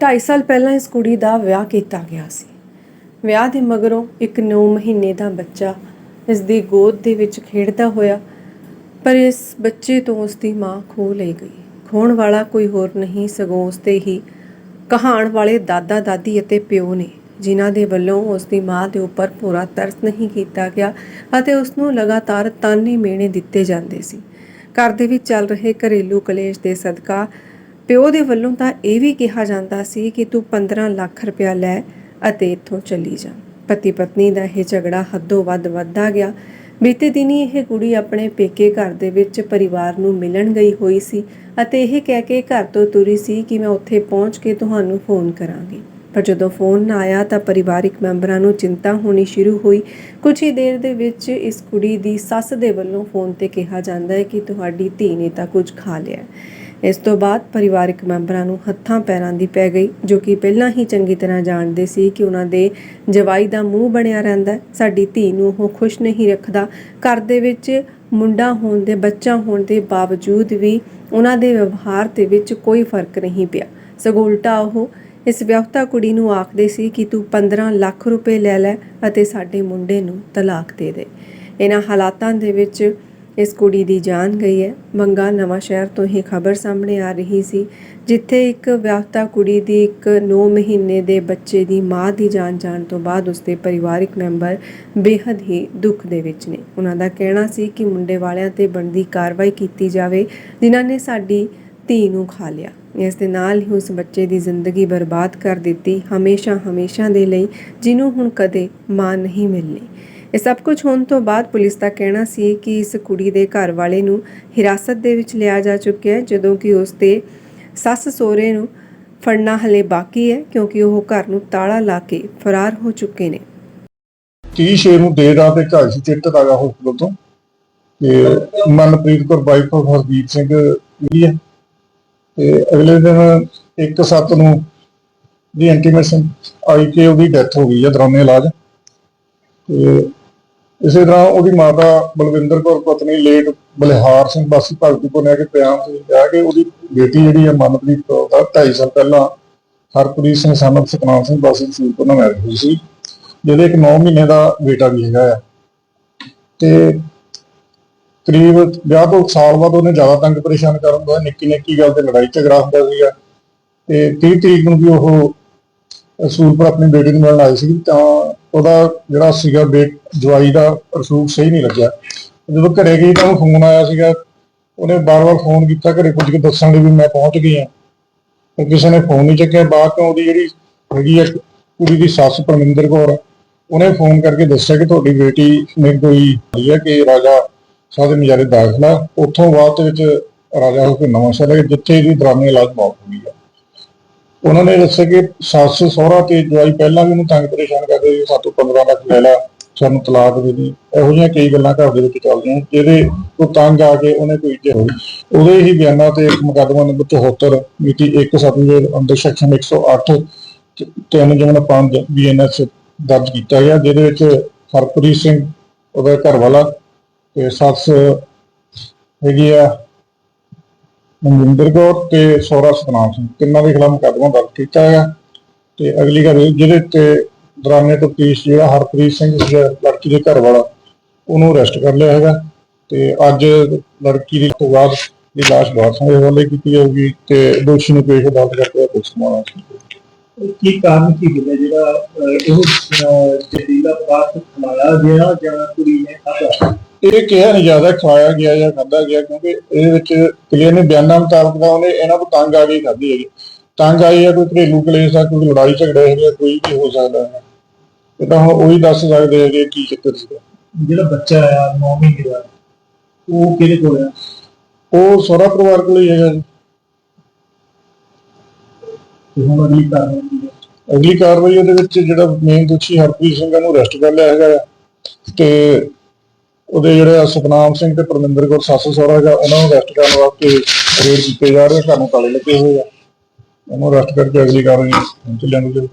2.5 ਸਾਲ ਪਹਿਲਾਂ ਇਸ ਕੁੜੀ ਦਾ ਵਿਆਹ ਕੀਤਾ ਗਿਆ ਸੀ। ਵਿਆਹ ਦੇ ਮਗਰੋਂ ਇੱਕ 9 ਮਹੀਨੇ ਦਾ ਬੱਚਾ ਇਸ ਦੀ ਗੋਦ ਦੇ ਵਿੱਚ ਖੇਡਦਾ ਹੋਇਆ, ਪਰ ਇਸ ਬੱਚੇ ਤੋਂ ਉਸ ਦੀ ਮਾਂ ਖੋ ਲਈ ਗਈ। ਖੋਣ ਵਾਲਾ ਕੋਈ ਹੋਰ ਨਹੀਂ, ਸਗੋਂ ਉਸ ਤੇ ਹੀ ਕਹਾਣ ਵਾਲੇ ਦਾਦਾ, ਦਾਦੀ ਅਤੇ ਪਿਓ ਨੇ, ਜਿਨ੍ਹਾਂ ਦੇ ਵੱਲੋਂ ਉਸ ਦੀ ਮਾਂ ਦੇ ਉੱਪਰ ਪੂਰਾ ਤਰਸ ਨਹੀਂ ਕੀਤਾ ਗਿਆ ਅਤੇ ਉਸ ਨੂੰ ਲਗਾਤਾਰ ਤਾਨੇ ਮੇਣੇ ਦਿੱਤੇ ਜਾਂਦੇ ਸੀ। ਘਰ ਦੇ ਵਿੱਚ ਚੱਲ ਰਹੇ ਘਰੇਲੂ ਕਲੇਸ਼ ਦੇ ਸਦਕਾ ਪਿਓ ਦੇ ਵੱਲੋਂ ਤਾਂ ਇਹ ਵੀ ਕਿਹਾ ਜਾਂਦਾ ਸੀ ਕਿ ਤੂੰ 15 ਲੱਖ ਰੁਪਇਆ ਲੈ ਅਤੇ ਇੱਥੋਂ ਚਲੀ ਜਾ। ਪਤੀ ਪਤਨੀ ਦਾ ਇਹ ਝਗੜਾ ਹੱਦੋਂ ਵੱਧ ਵੱਧਦਾ ਗਿਆ। ਬੀਤੇ ਦਿਨੀ ਇਹ ਕੁੜੀ ਆਪਣੇ ਪੇਕੇ ਘਰ ਦੇ ਵਿੱਚ ਪਰਿਵਾਰ ਨੂੰ ਮਿਲਣ ਗਈ ਹੋਈ ਸੀ ਅਤੇ ਇਹ ਕਹਿ ਕੇ ਘਰ ਤੋਂ ਤੁਰੀ ਸੀ ਕਿ ਮੈਂ ਉੱਥੇ ਪਹੁੰਚ ਕੇ ਤੁਹਾਨੂੰ ਫੋਨ ਕਰਾਂਗੀ। ਪਰ ਜਦੋਂ ਫੋਨ ਨਾ ਆਇਆ ਤਾਂ ਪਰਿਵਾਰਿਕ ਮੈਂਬਰਾਂ ਨੂੰ ਚਿੰਤਾ ਹੋਣੀ ਸ਼ੁਰੂ ਹੋਈ। ਕੁਝ ਹੀ ਦੇਰ ਦੇ ਵਿੱਚ ਇਸ ਕੁੜੀ ਦੀ ਸੱਸ ਦੇ ਵੱਲੋਂ ਫੋਨ ਤੇ ਕਿਹਾ ਜਾਂਦਾ ਹੈ ਕਿ ਤੁਹਾਡੀ ਧੀ ਨੇ ਤਾਂ ਕੁਝ ਖਾ ਲਿਆ। ਇਸ ਤੋਂ ਬਾਅਦ ਪਰਿਵਾਰਕ ਮੈਂਬਰਾਂ ਨੂੰ ਹੱਥਾਂ ਪੈਰਾਂ ਦੀ ਪੈ ਗਈ, ਜੋ ਕਿ ਪਹਿਲਾਂ ਹੀ ਚੰਗੀ ਤਰ੍ਹਾਂ ਜਾਣਦੇ ਸੀ ਕਿ ਉਹਨਾਂ ਦੇ ਜਵਾਈ ਦਾ ਮੂੰਹ ਬਣਿਆ ਰਹਿੰਦਾ ਸਾਡੀ ਧੀ ਨੂੰ ਉਹ ਖੁਸ਼ ਨਹੀਂ ਰੱਖਦਾ। ਘਰ ਦੇ ਵਿੱਚ ਮੁੰਡਾ ਹੋਣ ਦੇ ਬੱਚਾ ਹੋਣ ਦੇ ਬਾਵਜੂਦ ਵੀ ਉਹਨਾਂ ਦੇ ਵਿਵਹਾਰ ਦੇ ਵਿੱਚ ਕੋਈ ਫ਼ਰਕ ਨਹੀਂ ਪਿਆ। ਸਗੋਂ ਉਲਟਾ ਉਹ ਇਸ ਵਿਆਹੁਤਾ ਕੁੜੀ ਨੂੰ ਆਖਦੇ ਸੀ ਕਿ ਤੂੰ 15 ਲੱਖ ਰੁਪਏ ਲੈ ਲੈ ਅਤੇ ਸਾਡੇ ਮੁੰਡੇ ਨੂੰ ਤਲਾਕ ਦੇ ਦੇ। ਇਹਨਾਂ ਹਾਲਾਤਾਂ ਦੇ ਵਿੱਚ ਇਸ ਕੁੜੀ ਦੀ ਜਾਨ ਗਈ ਹੈ। ਮੰਗਾ ਨਵਾਂ ਸ਼ਹਿਰ ਤੋਂ ਹੀ ਖਬਰ ਸਾਹਮਣੇ ਆ ਰਹੀ ਸੀ, ਜਿੱਥੇ ਇੱਕ ਵਿਆਹਤਾ ਕੁੜੀ ਦੀ ਇੱਕ 9 ਮਹੀਨੇ ਦੇ ਬੱਚੇ ਦੀ ਮਾਂ ਦੀ ਜਾਨ ਜਾਣ ਤੋਂ ਬਾਅਦ ਉਸਦੇ ਪਰਿਵਾਰਕ ਮੈਂਬਰ ਬੇहद ਹੀ ਦੁੱਖ ਦੇ ਵਿੱਚ ਨੇ। ਉਹਨਾਂ ਦਾ ਕਹਿਣਾ ਸੀ ਕਿ ਮੁੰਡੇ ਵਾਲਿਆਂ ਤੇ ਬਣਦੀ ਕਾਰਵਾਈ ਕੀਤੀ ਜਾਵੇ, ਜਿਨ੍ਹਾਂ ਨੇ ਸਾਡੀ ਧੀ ਨੂੰ ਖਾ ਲਿਆ। ਇਸ ਦੇ ਨਾਲ ਹੀ ਉਸ ਬੱਚੇ ਦੀ ਜ਼ਿੰਦਗੀ ਬਰਬਾਦ ਕਰ ਦਿੱਤੀ, ਹਮੇਸ਼ਾ ਹਮੇਸ਼ਾ ਦੇ ਲਈ ਜਿਹਨੂੰ ਹੁਣ ਕਦੇ ਮਾਂ ਨਹੀਂ ਮਿਲਣੀ। ਇਹ ਸਭ ਕੁਝ ਹੋਣ ਤੋਂ ਬਾਅਦ ਪੁਲਿਸ ਦਾ ਕਹਿਣਾ ਸੀ ਕਿ ਇਸ ਕੁੜੀ ਦੇ ਘਰ ਵਾਲੇ ਨੂੰ ਹਿਰਾਸਤ ਦੇ ਵਿੱਚ ਲਿਆ ਜਾ ਚੁੱਕਿਆ ਹੈ, ਜਦੋਂ ਕਿ ਉਸ ਦੇ ਸੱਸ ਸਹੁਰੇ ਨੂੰ ਫੜਨਾ ਹਲੇ ਬਾਕੀ ਹੈ, ਕਿਉਂਕਿ ਉਹ ਘਰ ਨੂੰ ਤਾਲਾ ਲਾ ਕੇ ਫਰਾਰ ਹੋ ਚੁੱਕੇ ਨੇ। 30 ਛੇ ਨੂੰ ਦੇਰ ਰਾਤ ਦੇ ਘਰ ਸੀ ਚਿੱਟ ਦਾਗਾ ਹਸਪਤਾਲ ਤੋਂ ਤੇ ਮਨਪ੍ਰੀਤ ਕੌਰ, ਵਾਈਫ ਆਫ ਹਰਦੀਪ ਸਿੰਘ ਜਿਹੜੀ ਹੈ। ਤੇ ਅਗਲੇ ਦਿਨ 1/7 ਨੂੰ ਦੀ ਇੰਟੀਮੇਸ਼ਨ ਆਈ ਕਿ ਉਹਦੀ ਡੈਥ ਹੋ ਗਈ ਹੈ ਦੌਰਾਨੇ ਇਲਾਜ। ਤੇ ਇਸੇ ਤਰ੍ਹਾਂ ਉਹਦੀ ਮਾਤਾ ਬਲਵਿੰਦਰ ਕੌਰ ਪਤਨੀ ਲੇਟ ਬਲਿਹਾਰ ਸਿੰਘ ਬਾਸੀ ਭਗਤੀਪੁਰ ਨੇ ਆ ਕੇ ਬਿਆਨ ਤੇ ਕਿਹਾ ਕਿ ਉਹਦੀ ਬੇਟੀ ਜਿਹੜੀ ਹੈ ਮਨਪ੍ਰੀਤ ਕੌਰ ਦਾ 2.5 ਸਾਲ ਪਹਿਲਾਂ ਹਰਪ੍ਰੀਤ ਸਿੰਘ ਸਨਤ ਸਤਨਾਮ ਸਿੰਘ ਬਾਸੀ ਸੂਰਪੁਰ ਨਾਲ ਮੈਰਿਜ ਹੋਈ ਸੀ, ਜਿਹਦੇ ਇੱਕ 9 ਮਹੀਨੇ ਦਾ ਬੇਟਾ ਵੀ ਹੈਗਾ ਆ। ਤੇ ਕਰੀਬ ਵਿਆਹ ਤੋਂ ਸਾਲ ਬਾਅਦ ਉਹਨੇ ਜ਼ਿਆਦਾ ਤੰਗ ਪਰੇਸ਼ਾਨ ਕਰਨ ਦਾ ਨਿੱਕੀ ਨਿੱਕੀ ਗੱਲ ਤੇ ਲੜਾਈ ਝਗੜਾ ਹੁੰਦਾ ਸੀਗਾ। ਤੇ 30 ਤਰੀਕ ਨੂੰ ਵੀ ਉਹ ਸੂਰਪੁਰ ਆਪਣੀ ਬੇਟੀ ਨੂੰ ਮਿਲਣ ਆਈ ਸੀ, ਤਾਂ ਉਹਦਾ ਜਿਹੜਾ ਸੀਗਾ ਬੇਟ, ਜਵਾਈ ਦਾ ਰਸੂਖ ਸਹੀ ਨਹੀਂ ਲੱਗਿਆ। ਜਦੋਂ ਘਰੇ ਗਈ ਤਾਂ ਉਹਨੂੰ ਫੋਨ ਆਇਆ ਸੀਗਾ। ਉਹਨੇ ਬਾਰ-ਬਾਰ ਫੋਨ ਕੀਤਾ, ਘਰੇ ਪੁੱਜ ਕੇ ਦੱਸਣ ਲਈ ਵੀ ਮੈਂ ਪਹੁੰਚ ਗਈ ਆ ਉਹ ਕਿਸੇ ਨੇ ਫੋਨ ਨਹੀਂ ਚੱਕਿਆ। ਬਾਅਦ ਤੋਂ ਉਹਦੀ ਜਿਹੜੀ ਹੈਗੀ ਆ, ਕੁੜੀ ਦੀ ਸੱਸ ਪਰਮਿੰਦਰ ਕੌਰ, ਉਹਨੇ ਫੋਨ ਕਰਕੇ ਦੱਸਿਆ ਕਿ ਤੁਹਾਡੀ ਬੇਟੀ ਨੇ ਕੋਈ ਹੋਈ ਕਿ ਰਾਜਾ ਸਾਦੇ ਨਜ਼ਾਰੇ ਦਾਖਲਾ। ਉੱਥੋਂ ਬਾਅਦ ਵਿੱਚ ਰਾਜਾ ਹੋ ਕੇ ਨਵਾਂ ਸ਼ਹਿਰ ਜਿੱਥੇ ਇਹਦੀ ਦਰਾਮੇ ਇਲਾਜ ਮੌਤ ਹੋ ਹੈ ਉਹਨਾਂ ਨੇ ਦੱਸਿਆ ਕਿ ਸੱਸ ਸਹੁਰਾ ਤੇ ਜਵਾਈ ਪਹਿਲਾਂ ਵੀ ਉਹਨੂੰ ਤੰਗ ਪਰੇਸ਼ਾਨ ਕਰਦੇ ਸੀ, ਸਾਤੋਂ 15 ਲੱਖ ਲੈ ਲਾ ਸਾਨੂੰ ਤਲਾਕ ਦੇ ਦੀ ਇਹੋ ਜਿਹੀਆਂ ਕਈ ਗੱਲਾਂ ਘਰ ਦੇ ਵਿੱਚ ਚੱਲਦੀਆਂ ਜਿਹਦੇ ਤੋਂ ਤੰਗ ਆ ਕੇ ਉਹਨੇ ਕੋਈ ਤੇ ਹੋਈ ਉਹਦੇ ਹੀ ਬਿਆਨਾਂ ਤੇ ਇੱਕ ਮੁਕੱਦਮਾ ਨੰਬਰ 74 ਮਿਤੀ 1 ਦੇ ਅੰਦਰ ਸੈਕਸ਼ਨ 108 ਤਿੰਨ ਜਮਨ 5 ਬੀਐਨਐਸ ਦਰਜ ਕੀਤਾ ਗਿਆ, ਜਿਹਦੇ ਵਿੱਚ ਹਰਪ੍ਰੀਤ ਸਿੰਘ ਉਹਦਾ ਘਰ ਵਾਲਾ ਤੇ ਸੱਸ ਹੈਗੀ ਆ ਮਨਿੰਦਰ ਕੌਰ ਤੇ ਸੋਹਰਾ ਸਤਨਾਮ ਸਿੰਘ। ਤਿੰਨਾਂ ਦੇ ਖਿਲਾਫ ਮੁਕੱਦਮਾ ਦਰਜ ਕੀਤਾ ਹੈ ਤੇ ਅਗਲੀ ਗੱਲ ਜਿਹਦੇ ਤੇ ਦੌਰਾਨੇ ਤਫਤੀਸ਼ ਜਿਹੜਾ ਹਰਪ੍ਰੀਤ ਸਿੰਘ ਲੜਕੀ ਦੇ ਘਰ ਵਾਲਾ ਉਹਨੂੰ ਅਰੈਸਟ ਕਰ ਲਿਆ ਹੈਗਾ। ਤੇ ਅੱਜ ਲੜਕੀ ਦੀ ਤੋਂ ਬਾਅਦ ਦੀ ਲਾਸ਼ ਵਾਰਸਾਂ ਦੇ ਹਵਾਲੇ ਕੀਤੀ ਜਾਊਗੀ ਤੇ ਦੋਸ਼ੀ ਨੂੰ ਪੇਸ਼ ਅਦਾਲਤ ਕਰਕੇ ਪੁੱਛਣਾ ਕੀ ਕਾਰਨ ਕੀ ਹੈ ਜਿਹੜਾ ਅਹ, ਇਹ ਜਦੀਦਾ ਖਲਾਇਆ ਗਿਆ ਜਾਂ ਕੁੜੀ ਨੇ ਖਾਧਾ? ਇਹ ਕਿਹਾ ਨਹੀਂ ਜ਼ਿਆਦਾ ਖਵਾਇਆ ਗਿਆ ਜਾਂ ਖਾਧਾ ਗਿਆ ਕਿਉਂਕਿ ਇਹਦੇ ਵਿੱਚ ਕਲੀਅਰ ਨੇ ਬਿਆਨਾਂ ਮੁਤਾਬਕ ਤਾਂ ਉਹਨੇ ਇਹਨਾਂ ਤੋਂ ਤੰਗ ਆ ਕੇ ਖਾਧੀ ਹੈਗੀ। ਤੰਗ ਆਈ ਹੈ ਕੋਈ ਘਰੇਲੂ ਕਲੇਸ਼ ਆ ਕੋਈ ਲੜਾਈ ਝਗੜਾ ਹੈਗਾ ਕੋਈ ਵੀ ਹੋ ਸਕਦਾ ਹੈ। ਇਹ ਤਾਂ ਉਹੀ ਦੱਸ ਸਕਦੇ ਹੈਗੇ ਕੀ ਚੱਕਰ ਸੀਗਾ। ਜਿਹੜਾ ਬੱਚਾ ਆ 9 ਮਹੀਨੇ ਦਾ ਉਹ ਕਿਹਦੇ ਕੋਲ ਆ? ਉਹ ਸਹੁਰਾ ਪਰਿਵਾਰ ਕੋਲ ਹੀ ਹੈਗਾ ਜੀ। ਤੇ ਹੁਣ ਅਗਲੀ ਕਾਰਨ ਕੀ ਹੈ? ਅਗਲੀ ਕਾਰਵਾਈ ਉਹਦੇ ਵਿੱਚ ਜਿਹੜਾ ਮੇਨ ਦੋਸ਼ੀ ਹਰਪ੍ਰੀਤ ਸਿੰਘ ਨੂੰ ਅਰੈਸਟ ਕਰ ਲਿਆ ਹੈਗਾ। ਤੇ ਉਹਦੇ ਜਿਹੜੇ ਸਤਨਾਮ ਸਿੰਘ ਤੇ ਪਰਮਿੰਦਰ ਕੌਰ ਸੱਸ ਸਹੁਰਾ ਹੈਗਾ, ਉਹਨਾਂ ਨੂੰ ਅਰੈਸਟ ਕਰਨ ਵਾਸਤੇ ਰੇਡ ਕੀਤੇ ਜਾ ਰਹੇ ਘਰ ਨੂੰ ਤਾਲੇ ਲੱਗੇ ਹੋਏ ਆ। ਉਹਨੂੰ ਅਰੈਸਟ ਕਰਕੇ ਅਗਲੀ ਕਾਰਵਾਈ ਚੱਲਣ ਦੇ।